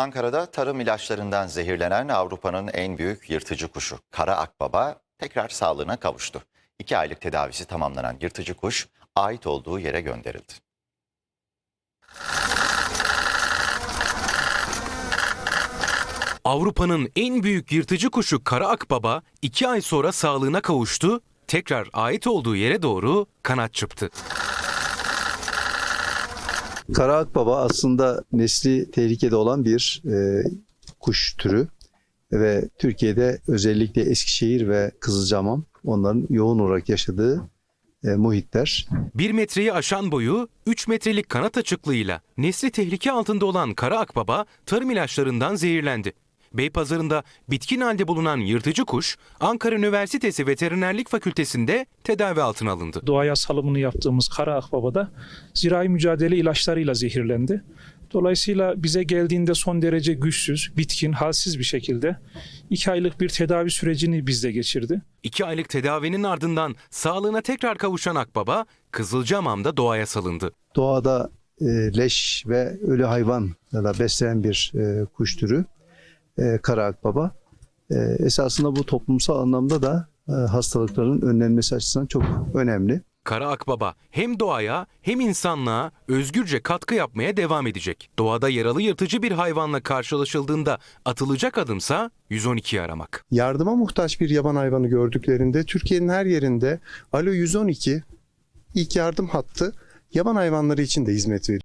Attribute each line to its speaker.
Speaker 1: Ankara'da tarım ilaçlarından zehirlenen Avrupa'nın en büyük yırtıcı kuşu kara akbaba tekrar sağlığına kavuştu. İki aylık tedavisi tamamlanan yırtıcı kuş ait olduğu yere gönderildi.
Speaker 2: Avrupa'nın en büyük yırtıcı kuşu kara akbaba 2 ay sonra sağlığına kavuştu, tekrar ait olduğu yere doğru kanat çırptı.
Speaker 3: Kara akbaba aslında nesli tehlikede olan bir e, kuş türü ve Türkiye'de özellikle Eskişehir ve Kızılcahamam onların yoğun olarak yaşadığı e, muhitler.
Speaker 2: 1 metreyi aşan boyu 3 metrelik kanat açıklığıyla nesli tehlike altında olan kara akbaba tarım ilaçlarından zehirlendi. Beypazarı'nda bitkin halde bulunan yırtıcı kuş Ankara Üniversitesi Veterinerlik Fakültesi'nde tedavi altına alındı.
Speaker 4: doğaya salımını yaptığımız kara akbaba zirai mücadele ilaçlarıyla zehirlendi. Dolayısıyla bize geldiğinde son derece güçsüz, bitkin, halsiz bir şekilde iki aylık bir tedavi sürecini bizde geçirdi.
Speaker 2: 2 aylık tedavinin ardından sağlığına tekrar kavuşan akbaba Kızılcahamam'da doğaya salındı.
Speaker 3: Doğada e, leş ve ölü hayvanla besleyen bir e, kuş türü e, kara akbaba. E, esasında bu toplumsal anlamda da e, hastalıkların önlenmesi açısından çok önemli.
Speaker 2: Kara akbaba hem doğaya hem insanlığa özgürce katkı yapmaya devam edecek. Doğada yaralı yırtıcı bir hayvanla karşılaşıldığında atılacak adımsa 112'yi aramak.
Speaker 5: yardıma muhtaç bir yaban hayvanı gördüklerinde Türkiye'nin her yerinde Alo 112 ilk yardım hattı yaban hayvanları için de hizmet veriyor.